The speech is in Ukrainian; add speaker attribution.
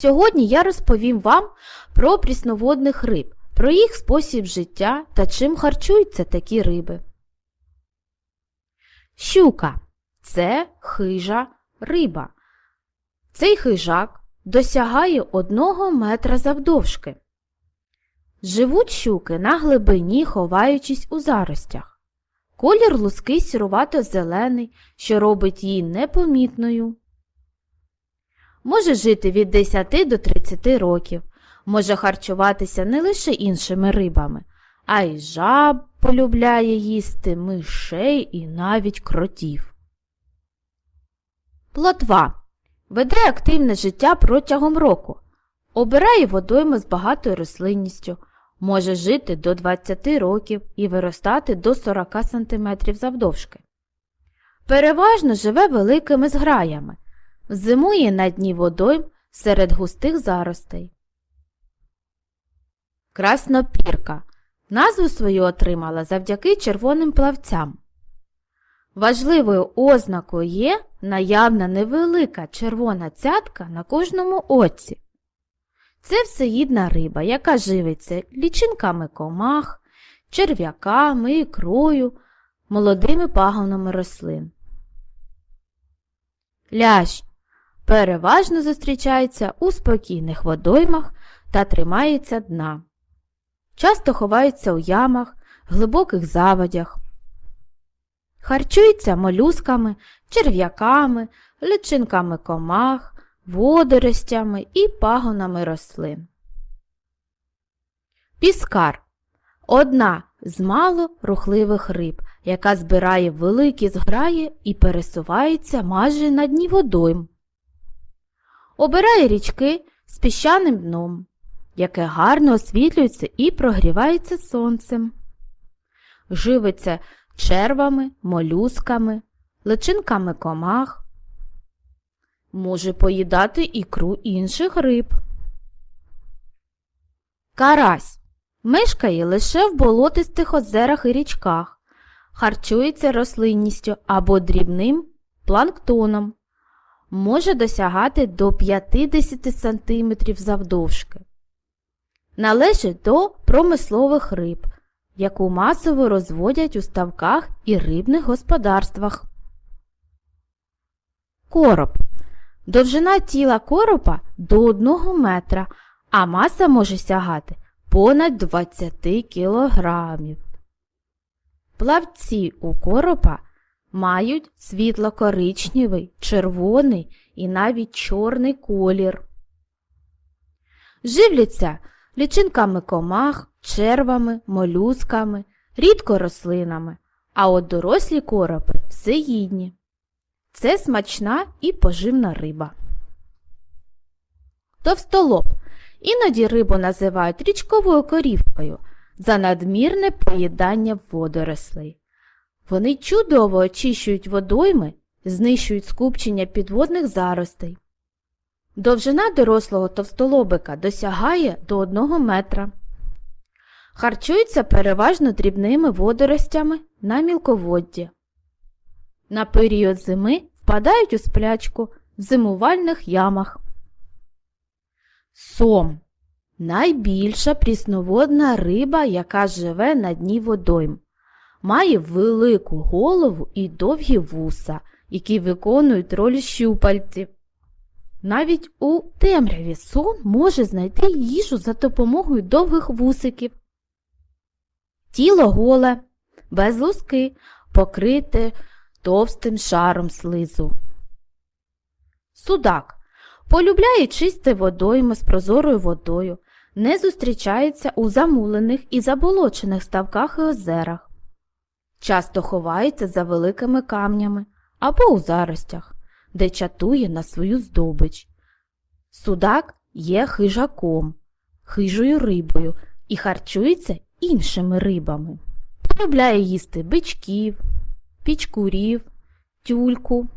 Speaker 1: Сьогодні я розповім вам про прісноводних риб, про їх спосіб життя та чим харчуються такі риби. Щука це хижа риба. Цей хижак досягає одного метра завдовжки. Живуть щуки на глибині, ховаючись у заростях. Колір луски сірувато-зелений, що робить її непомітною. Може жити від 10 до 30 років, може харчуватися не лише іншими рибами, а й жаб полюбляє їсти мишей і навіть кротів. Плотва веде активне життя протягом року, обирає водойми з багатою рослинністю, може жити до 20 років і виростати до 40 см завдовжки. Переважно живе великими зграями, зимує на дні водойм серед густих заростей. Краснопірка назву свою отримала завдяки червоним плавцям. Важливою ознакою є наявна невелика червона цятка на кожному оці. Це всеїдна риба, яка живиться лічинками комах, черв'яками, ікрою, молодими пагонами рослин. Лящ переважно зустрічається у спокійних водоймах та тримається дна. Часто ховаються у ямах, глибоких заводях. Харчується молюсками, черв'яками, личинками комах, водоростями і пагонами рослин. Піскар одна з мало рухливих риб, яка збирає великі зграї і пересувається майже на дні водойм. Обирає річки з піщаним дном, яке гарно освітлюється і прогрівається сонцем. Живиться червами, молюсками, личинками комах. Може поїдати ікру інших риб. Карась мешкає лише в болотистих озерах і річках, харчується рослинністю або дрібним планктоном, може досягати до 50 см завдовжки. Належить до промислових риб, яку масово розводять у ставках і рибних господарствах. Короб. Довжина тіла коропа до 1 метра, а маса може сягати понад 20 кілограмів. Плавці у коропа мають світло-коричневий, червоний і навіть чорний колір. Живляться лічинками комах, червами, молюсками, рідко рослинами, а от дорослі коропи всеїдні. Це смачна і поживна риба. Товстолоб. Іноді рибу називають річковою корівкою за надмірне поїдання водорослей. Вони чудово очищують водойми, знищують скупчення підводних заростей. Довжина дорослого товстолобика досягає до 1 метра. Харчуються переважно дрібними водоростями на мілководді. На період зими впадають у сплячку в зимувальних ямах. Сом найбільша прісноводна риба, яка живе на дні водойм. Має велику голову і довгі вуса, які виконують роль щупальців. Навіть у темряві сон може знайти їжу за допомогою довгих вусиків. Тіло голе, без луски, покрите товстим шаром слизу. Судак полюбляє чисте водойми з прозорою водою, не зустрічається у замулених і заболочених ставках і озерах. Часто ховається за великими камнями або у заростях, де чатує на свою здобич. Судак є хижаком, хижою рибою і харчується іншими рибами. Полюбляє їсти бичків, пічкурів, тюльку,